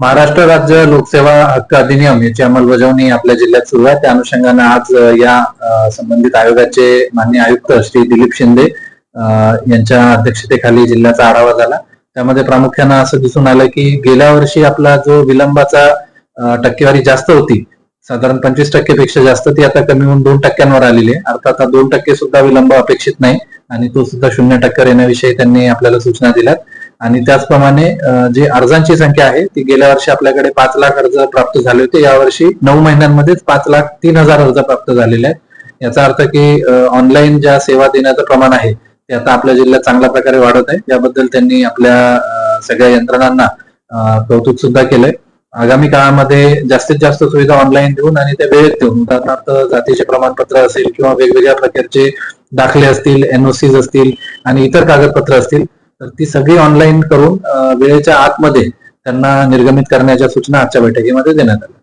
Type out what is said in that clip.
महाराष्ट्र राज्य लोकसेवा हक्क अधिनियम याची अंमलबजावणी आपल्या जिल्ह्यात सुरू आहे. त्या अनुषंगानं आज या संबंधित आयोगाचे मान्य आयुक्त श्री दिलीप शिंदे यांच्या अध्यक्षतेखाली जिल्ह्याचा आढावा झाला. त्यामध्ये प्रामुख्यानं असं दिसून आलं की गेल्या वर्षी आपला जो विलंबाचा टक्केवारी जास्त होती साधारण पंचवीस टक्केपेक्षा जास्त ती आता कमी होऊन दोन टक्क्यांवर आलेली आहे. अर्थात दोन टक्के सुद्धा विलंब अपेक्षित नाही आणि तो सुद्धा शून्य टक्क्यावर येण्याविषयी त्यांनी आपल्याला सूचना दिल्यात. आणि त्याचप्रमाणे जे जी अर्जांची संख्या आहे ती गेल्या वर्षी आपल्याकडे पाच लाख अर्ज प्राप्त झाले होते. यावर्षी नऊ महिन्यांमध्येच पाच लाख तीन हजार अर्ज प्राप्त झालेले आहेत. याचा अर्थ की ऑनलाईन ज्या सेवा देण्याचं प्रमाण आहे ते आता आपल्या जिल्ह्यात चांगल्या प्रकारे वाढत आहे. याबद्दल त्यांनी आपल्या सगळ्या यंत्रणांना कौतुक सुद्धा केलंय. आगामी काळामध्ये जास्तीत जास्त सुविधा ऑनलाईन देऊन आणि त्या वेळेत देऊन उदाहरणार्थ जातीचे प्रमाणपत्र असेल किंवा वेगवेगळ्या प्रकारचे दाखले असतील एनओसीज असतील आणि इतर कागदपत्र असतील तर ती सगळी ऑनलाईन करून वेळेच्या आतमध्ये त्यांना निर्गमित करण्याच्या सूचना आजच्या बैठकीमध्ये देण्यात आल्या.